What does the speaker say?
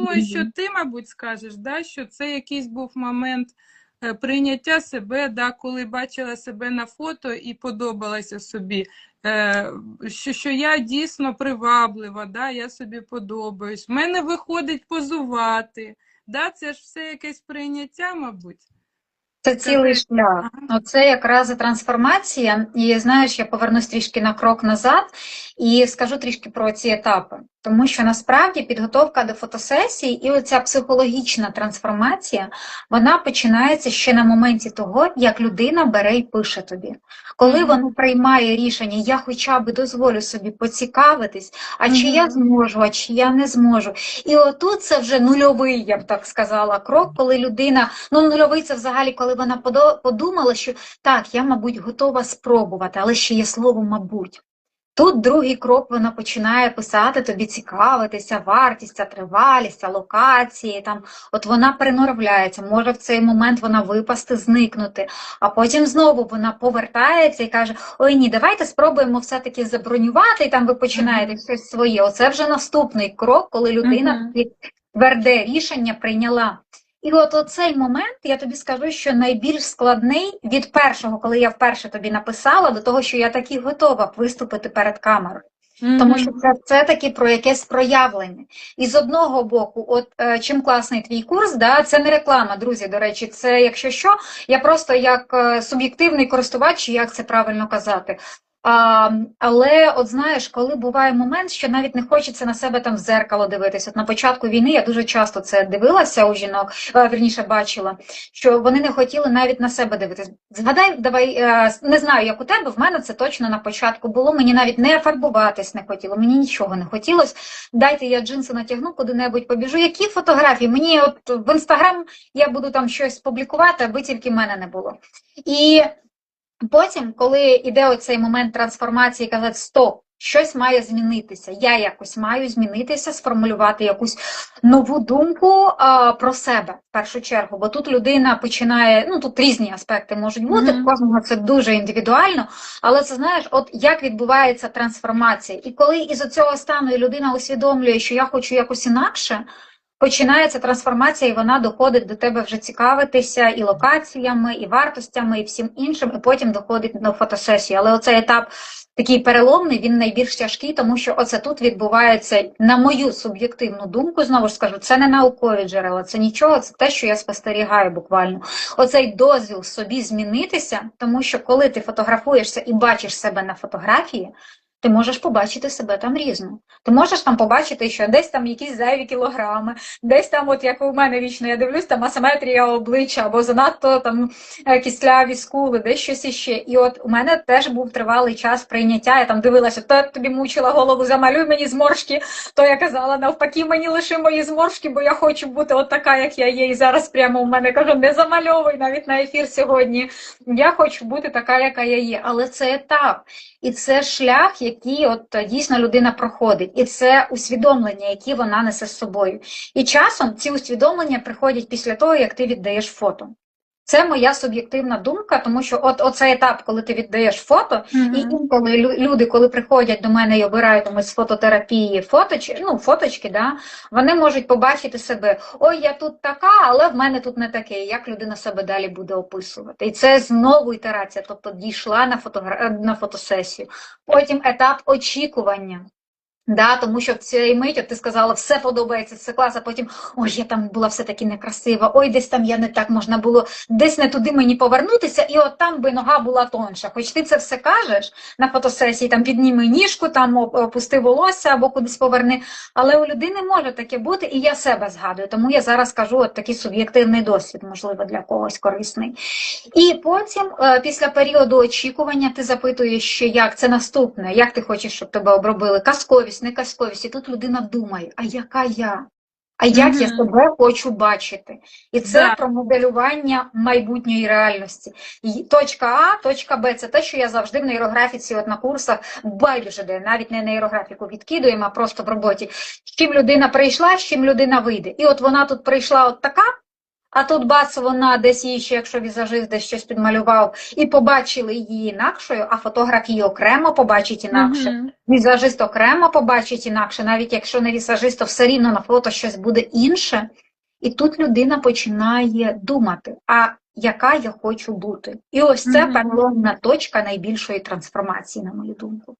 думаю, що ти, мабуть, скажеш, да, що це якийсь був момент е, прийняття себе, да, коли бачила себе на фото і подобалася собі. Е, Що, що я дійсно приваблива, да, я собі подобаюсь. В мене виходить позувати. Да, це ж все якесь прийняття, мабуть. Це цілий шлях. Оце якраз і трансформація. І знаєш, я повернусь трішки на крок назад і скажу трішки про ці етапи. Тому що насправді підготовка до фотосесії і оця психологічна трансформація, вона починається ще на моменті того, як людина бере і пише тобі. Коли Мгм. вона приймає рішення, я хоча б дозволю собі поцікавитись, а чи Мгм. я зможу, а чи я не зможу. І отут це вже нульовий, я б так сказала, крок, коли людина, ну нульовий це взагалі, коли вона подумала, що так, я, мабуть, готова спробувати, але ще є слово мабуть. Тут другий крок вона починає писати, тобі цікавитися, вартість, ця тривалість, локації. Там, от вона переноравляється, може в цей момент вона випасти, зникнути, а потім знову вона повертається і каже: Ой, ні, давайте спробуємо все-таки забронювати, і там ви починаєте Мгм. щось своє. Оце вже наступний крок, коли людина Мгм. таки тверде рішення прийняла. І от оцей момент, я тобі скажу, що найбільш складний від першого, коли я вперше тобі написала, до того, що я таки готова виступити перед камерою. Тому що це все-таки про якесь проявлення. І з одного боку, от е, чим класний твій курс, да, це не реклама, друзі. До речі, це якщо що, я просто як е, суб'єктивний користувач, як це правильно казати. А, але от знаєш, коли буває момент, що навіть не хочеться на себе там в зеркало дивитися. От на початку війни я дуже часто це дивилася у жінок, вірніше бачила, що вони не хотіли навіть на себе дивитися. Згадай, давай е, не знаю, як у тебе. В мене це точно на початку було. Мені навіть не фарбуватись не хотіло, мені нічого не хотілося. Дайте я джинси натягну куди-небудь, побіжу. Які фотографії? Мені от в інстаграм я буду там щось публікувати, аби тільки мене не було. І потім, коли йде оцей момент трансформації, казати стоп. Щось має змінитися. Я якось маю змінитися, сформулювати якусь нову думку а, про себе в першу чергу. Бо тут людина починає, ну тут різні аспекти можуть бути, в кожного це дуже індивідуально. Але це знаєш, от як відбувається трансформація. І коли із цього стану людина усвідомлює, що я хочу якось інакше, починається трансформація, і вона доходить до тебе вже цікавитися і локаціями, і вартостями, і всім іншим, і потім доходить до фотосесії. Але оцей етап такий переломний, він найбільш тяжкий, тому що оце тут відбувається, на мою суб'єктивну думку, знову ж скажу, це не наукові джерела, це нічого, це те, що я спостерігаю буквально. Оцей дозвіл собі змінитися, тому що коли ти фотографуєшся і бачиш себе на фотографії, ти можеш побачити себе там різно. Ти можеш там побачити, що десь там якісь зайві кілограми, десь там, от як у мене вічно, я дивлюсь, там асиметрія обличчя або занадто там е, кисляві скули, десь щось іще. І от у мене теж був тривалий час прийняття. Я там дивилася, то тобі мучила голову, замалюй мені зморшки. То я казала, навпаки, мені лиши мої зморшки, бо я хочу бути от така, як я є. І зараз прямо у мене кажу, не замальовуй навіть на ефір сьогодні. Я хочу бути така, яка я є. Але це етап. І це шлях, який от е, дійсно людина проходить, і це усвідомлення, які вона несе з собою. І часом ці усвідомлення приходять після того, як ти віддаєш фото. Це моя суб'єктивна думка, тому що от оцей етап, коли ти віддаєш фото, Мгм. і інколи люди, коли приходять до мене і обирають там, з фототерапії фоточ, ну, фоточки, да, вони можуть побачити себе, ой, я тут така, але в мене тут не таке. Як людина себе далі буде описувати? І це знову ітерація, тобто дійшла на, фотогра... на фотосесію. Потім етап очікування. Да, тому що в цій мить, от ти сказала, все подобається, все клас, а потім ой, я там була все-таки некрасива, ой, десь там я не так можна було, десь не туди мені повернутися, і от там би нога була тонша. Хоч ти це все кажеш на фотосесії, там підніми ніжку, там опусти волосся або кудись поверни. Але у людини може таке бути, і я себе згадую. Тому я зараз кажу от такий суб'єктивний досвід, можливо, для когось корисний. І потім, е, після періоду очікування, ти запитуєш, ще як це наступне, як ти хочеш, щоб тебе обробили, казковість, не казковість. І тут людина думає, а яка я? А як я себе хочу бачити? І це Да. про моделювання майбутньої реальності. І точка А, точка Б це те, що я завжди в нейрографіці, от на курсах, байдуже де, навіть не нейрографіку відкидуємо, а просто в роботі. З чим людина прийшла, з чим людина вийде. І от вона тут прийшла от така, А тут бац, вона десь її ще, якщо візажист десь щось підмалював, і побачили її інакшою, а фотограф її окремо побачить інакше. Мгм. Візажист окремо побачить інакше, навіть якщо не візажист, то все рівно на фото щось буде інше. І тут людина починає думати, а яка я хочу бути. І ось це Мгм. переломна точка найбільшої трансформації, на мою думку.